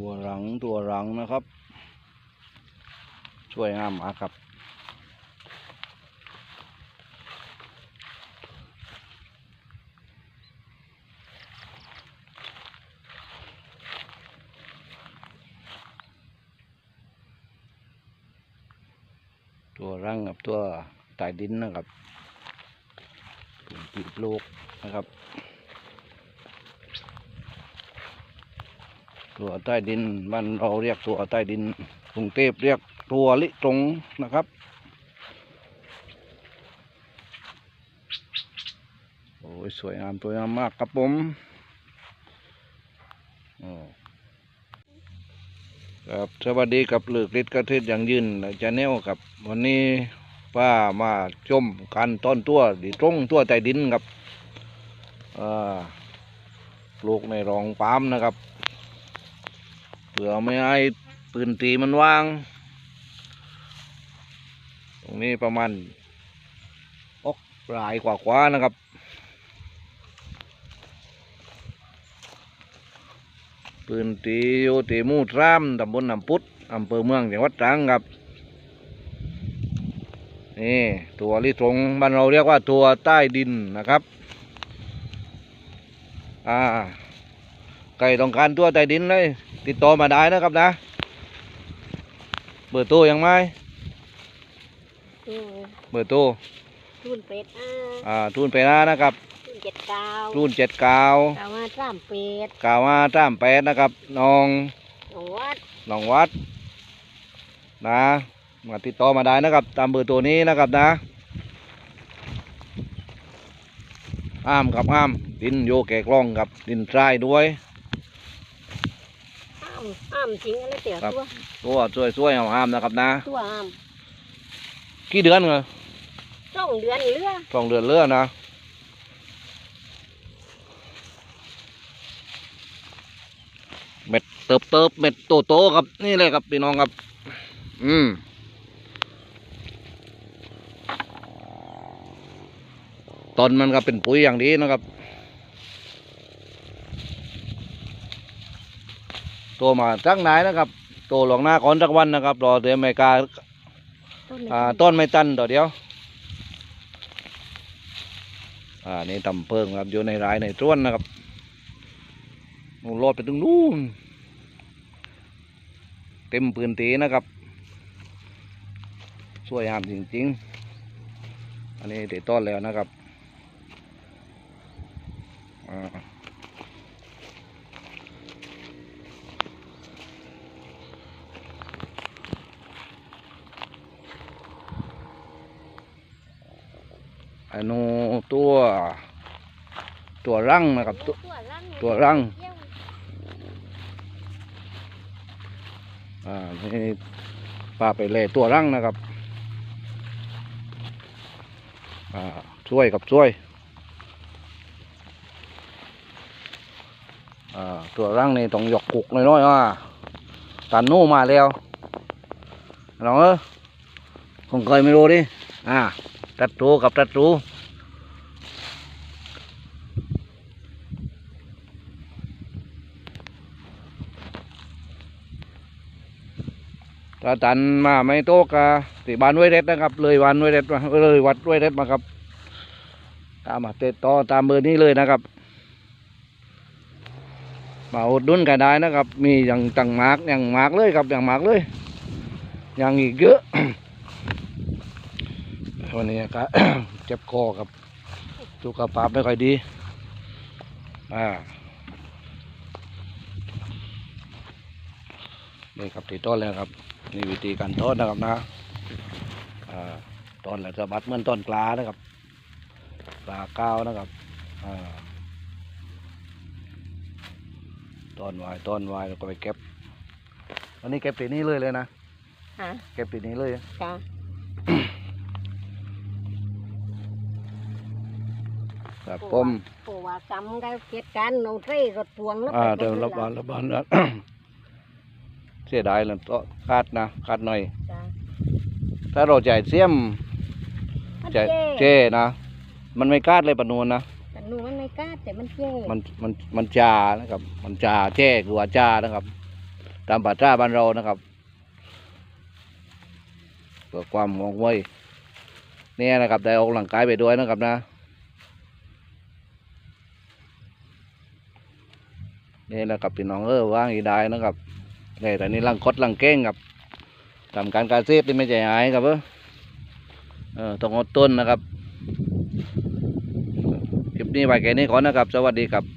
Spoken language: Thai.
ตัวหลังตัวหลังนะครับ ช่วยงามมาครับ ตัวรังกับตัวใต้ดินนะครับตัวปีบโลกนะครับ ตัวใต้ดินบ้านเราเรียกตัวใต้ดินกรุงเทพเรียกตัวลิตรงนะครับโอ้ยสวยงามสวยงามมากครับผมครับสวัสดีกับเลือกฤทธิ์กระเทิดอย่างยืนจะแนวครับ วันนี้ป้ามาชมการต้นตัวดีตรงตัวใต้ดินครับปลูกในรองปาล์มนะครับ เผื่อไม่ให้ปืนตีมันว่าง ตรงนี้ประมาณอกปลายกว่าๆนะครับ ปืนตีอยู่ตีมู่ตรามตำบลน้ำพุดอำเภอเมืองจังหวัดตรังครับ นี่ตัวลิตรงบ้านเราเรียกว่าตัวใต้ดินนะครับ อ่า ใครต้องการตัวใต้ดินเลย ติดต่อมาได้นะครับนะ เบอร์โทรยังไหมอืมเบอร์โทรทุนเป็ดอ่าอ่าทุนไปนะนะครับทุนเจ็ดเก้าทุนเจ็ดเก้ากาว่าสามเป็ดกาวมาตามแปดนะครับน้องหลวงวัดน้องวัด นะมาติดต่อมาได้นะครับ ตามเบอร์ตัวนี้นะครับนะอ้ามกับอ้ามดินโยแกะกล้องกับดินทรายด้วย อ้ามอ้ามจริงอะไรเตี๋ยวครับตัวตัวสวยๆเอาอ้ามนะครับนะตัวอ้ามกี่เดือนเหรอสองเดือนเหลือสองเดือนเลือนะเม็ดเติบเติบเม็ดโตโตๆครับนี่เลยครับพี่น้องครับ อืมตอนมันก็เป็นปุ๋ยอย่างดีนะครับ โตมาจักไหนนะครับโตหลวงหน้าก่อนจักวันนะครับรอเดี๋ยวไม่กล้าต้นอ่าต้นไม่ตันต่อเดียวอ่านี่ตำเพิงครับอยู่ในรายในต้วนนะครับนู่นรอดไปถึงนู่นเต็มพื้นที่นะครับสวยงามจริงๆ อันนี้ติดต้นแล้วนะครับอ่า อันนู้นตัว ตัวรังนะครับ ตัวตัวรังตัวรังเยี่ยมอ่านี่ปลาไปเลยตัวรังนะครับอ่าช่วยกับช่วยอ่าตัวรังนี่ต้องหยกกุกน้อยๆว่าตันนู่มาแล้วลองเออคงเคยไม่รู้ดิอ่า ตัดรูกับตัดรูถ้าตันมาไม่โตกะติบานไว้เร็ดนะครับ เลยวันไว้เร็ดมาเลยวัดไว้เร็ดมาครับ ตามมาติดต่อตามเบอร์นี้เลยนะครับ มาอุดหนุนกันได้นะครับ มีอย่างต่างมากอย่างมากเลยครับอย่างมากเลย อย่างอีกเยอะ วันนี้ก็เจ็บคอครับสุขภาพไม่ค่อยดี อ่า นี่ครับตีต้นแล้วครับ นี่วิธีการต้นนะครับนะ อ่า ต้นแล้วสะบัดเหมือนต้นปลานะครับปลาก้าวนะครับ อ่า ต้นไว้ต้นไว้แล้วก็ไปเก็บ อันนี้เก็บปีนี้เลยเลยนะฮะเก็บปีนี้เลยจ้า ครับผมโอ้ว่ากำกันเกิดการน้องเทรรถพวงแล้วอ่าไปเดี๋ยวบิ่งรับบานลรับบานนะเสียดายเลยต้องคาดนะคาดหน่อยจ้าถ้าเราจ่ายเสียมมันจ่ายเจ๊เจ้นะ มันไม่คาดเลยปะนูนนะแต่หนูมันไม่กล้าแต่มันเจ๊มันมันมันจานะครับ มันจาแจ้คือว่าจานะครับ ตามป่าจ้าบ้านเรานะครับเพื่อความมองไวเนี่ยนะครับได้ออกกำลังกายไปด้วยนะครับนะ นี่แหละครับพี่น้องเออว่างอีได้นะครับนี่แต่นี่ลังคดลังเก้งครับทำการการเซฟนี่ไม่ใจหายครับเออเออต้องอดต้นนะครับคลิปนี้ไปแค่นี้ก่อนนะครับ สวัสดีครับ